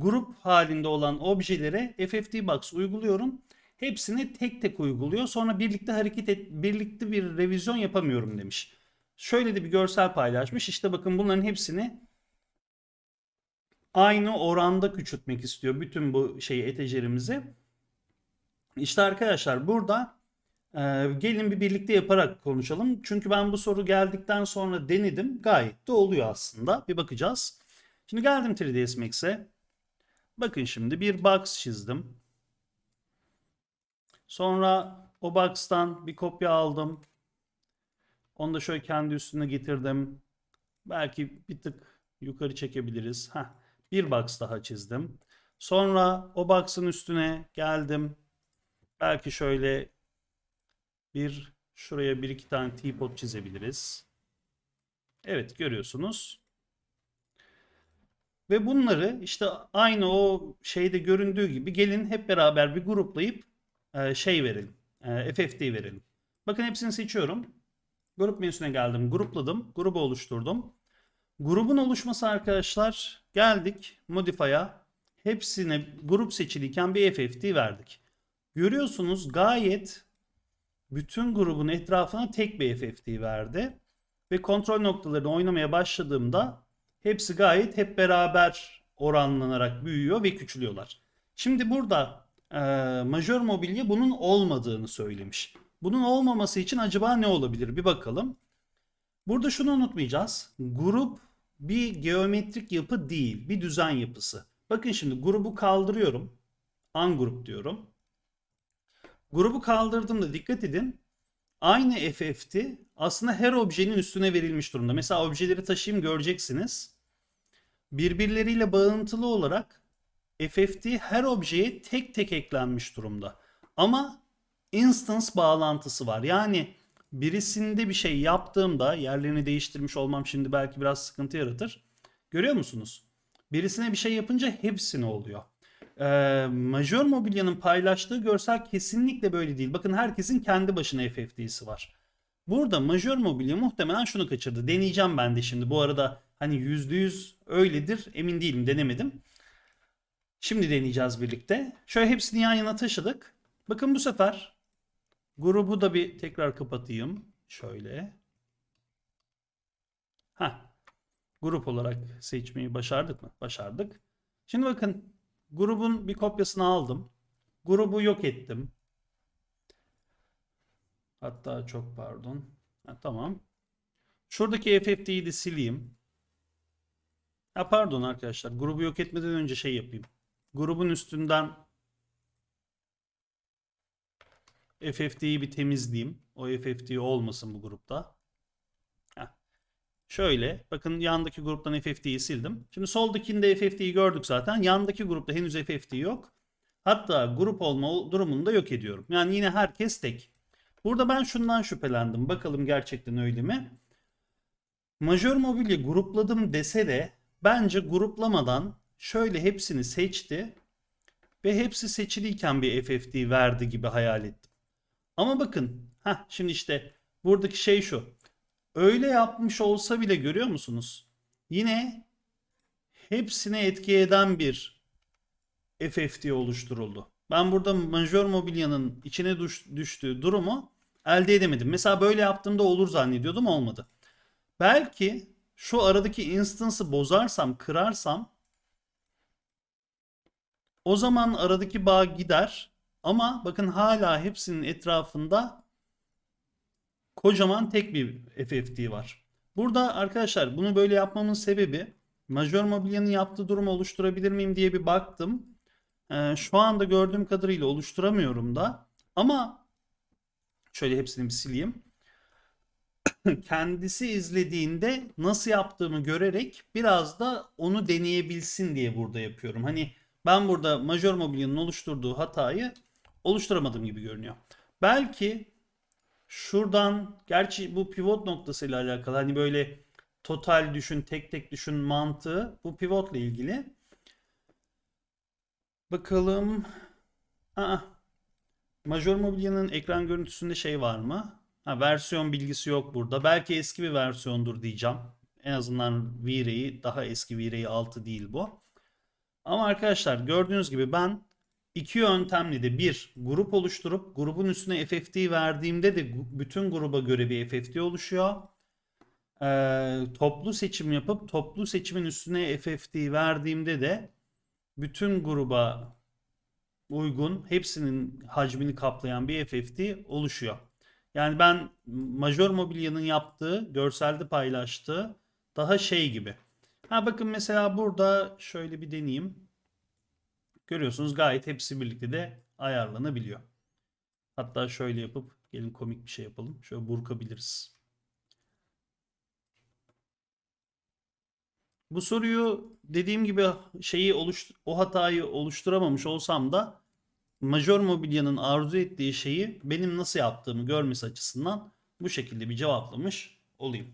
grup halinde olan objelere FFT-Box uyguluyorum. Hepsini tek tek uyguluyor. Sonra birlikte hareket et, birlikte bir revizyon yapamıyorum demiş. Şöyle de bir görsel paylaşmış. İşte bakın bunların hepsini aynı oranda küçültmek istiyor bütün bu şeyi etajerimizi. İşte arkadaşlar burada e, gelin bir birlikte yaparak konuşalım. Çünkü ben bu soru geldikten sonra denedim. Gayet de oluyor aslında. Bir bakacağız. Şimdi geldim 3ds Max'e. Bakın şimdi bir box çizdim. Sonra o box'tan bir kopya aldım. Onu da şöyle kendi üstüne getirdim. Belki bir tık yukarı çekebiliriz. Heh, bir box daha çizdim. Sonra o box'ın üstüne geldim. Belki şöyle bir şuraya bir iki tane teapot çizebiliriz. Evet görüyorsunuz. Ve bunları işte aynı o şeyde göründüğü gibi gelin hep beraber bir gruplayıp e, şey verelim. E, FFT verelim. Bakın hepsini seçiyorum. Grup menüsüne geldim. Grupladım. Grubu oluşturdum. Grubun oluşması arkadaşlar geldik Modify'a. Hepsine grup seçiliyken bir FFT verdik. Görüyorsunuz gayet bütün grubun etrafına tek bir FFT verdi. Ve kontrol noktalarını oynamaya başladığımda hepsi gayet hep beraber oranlanarak büyüyor ve küçülüyorlar. Şimdi burada e, majör mobilya bunun olmadığını söylemiş. Bunun olmaması için acaba ne olabilir bir bakalım. Burada şunu unutmayacağız. Grup bir geometrik yapı değil, bir düzen yapısı. Bakın şimdi grubu kaldırıyorum. Ungroup diyorum. Grubu kaldırdığımda dikkat edin. Aynı FFT aslında her objenin üstüne verilmiş durumda. Mesela objeleri taşıyayım göreceksiniz. Birbirleriyle bağıntılı olarak FFT her objeye tek tek eklenmiş durumda. Ama instance bağlantısı var. Yani birisinde bir şey yaptığımda yerlerini değiştirmiş olmam şimdi belki biraz sıkıntı yaratır. Görüyor musunuz? Birisine bir şey yapınca hepsine oluyor. Ee, Majör Mobilya'nın paylaştığı görsel kesinlikle böyle değil. Bakın herkesin kendi başına FFT'si var. Burada Majör Mobilya muhtemelen şunu kaçırdı. Deneyeceğim ben de şimdi. Bu arada hani %100 öyledir emin değilim denemedim. Şimdi deneyeceğiz birlikte. Şöyle hepsini yan yana taşıdık. Bakın bu sefer grubu da bir tekrar kapatayım. Şöyle. Ha. Grup olarak seçmeyi başardık mı? Başardık. Şimdi bakın grubun bir kopyasını aldım. Grubu yok ettim. Hatta çok pardon. Ha, tamam. Şuradaki FFT'yi de sileyim. Ha, pardon arkadaşlar. Grubu yok etmeden önce şey yapayım. Grubun üstünden FFT'yi bir temizleyeyim. O FFT olmasın bu grupta. Heh. Şöyle bakın yandaki gruptan FFT'yi sildim. Şimdi soldakinde FFT'yi gördük zaten. Yandaki grupta henüz FFT yok. Hatta grup olma durumunu da yok ediyorum. Yani yine herkes tek. Burada ben şundan şüphelendim. Bakalım gerçekten öyle mi? Majör mobilya grupladım dese de bence gruplamadan şöyle hepsini seçti ve hepsi seçiliyken bir FFT verdi gibi hayal ettim. Ama bakın, ha şimdi işte buradaki şey şu. Öyle yapmış olsa bile görüyor musunuz? Yine hepsine etki eden bir FFT oluşturuldu. Ben burada majör mobilyanın içine düş, düştüğü durumu elde edemedim. Mesela böyle yaptığımda olur zannediyordum olmadı. Belki şu aradaki instance'ı bozarsam, kırarsam o zaman aradaki bağ gider. Ama bakın hala hepsinin etrafında kocaman tek bir FFT var. Burada arkadaşlar bunu böyle yapmamın sebebi majör mobilyanın yaptığı durumu oluşturabilir miyim diye bir baktım. Ee, şu anda gördüğüm kadarıyla oluşturamıyorum da. Ama şöyle hepsini bir sileyim. Kendisi izlediğinde nasıl yaptığımı görerek biraz da onu deneyebilsin diye burada yapıyorum. Hani ben burada majör mobilyanın oluşturduğu hatayı oluşturamadığım gibi görünüyor. Belki şuradan gerçi bu pivot noktasıyla alakalı hani böyle total düşün, tek tek düşün mantığı bu pivotla ilgili. Bakalım. Aa, majör mobilyanın ekran görüntüsünde şey var mı? Ha, versiyon bilgisi yok burada. Belki eski bir versiyondur diyeceğim. En azından V-Ray daha eski V-Ray 6 değil bu. Ama arkadaşlar gördüğünüz gibi ben iki yöntemli de bir grup oluşturup grubun üstüne FFT verdiğimde de bütün gruba göre bir FFT oluşuyor. Ee, toplu seçim yapıp toplu seçimin üstüne FFT verdiğimde de bütün gruba uygun hepsinin hacmini kaplayan bir FFT oluşuyor. Yani ben Major Mobilya'nın yaptığı, görselde paylaştığı daha şey gibi. Ha bakın mesela burada şöyle bir deneyeyim. Görüyorsunuz gayet hepsi birlikte de ayarlanabiliyor. Hatta şöyle yapıp gelin komik bir şey yapalım. Şöyle burkabiliriz. Bu soruyu dediğim gibi şeyi oluş o hatayı oluşturamamış olsam da Major Mobilya'nın arzu ettiği şeyi benim nasıl yaptığımı görmesi açısından bu şekilde bir cevaplamış olayım.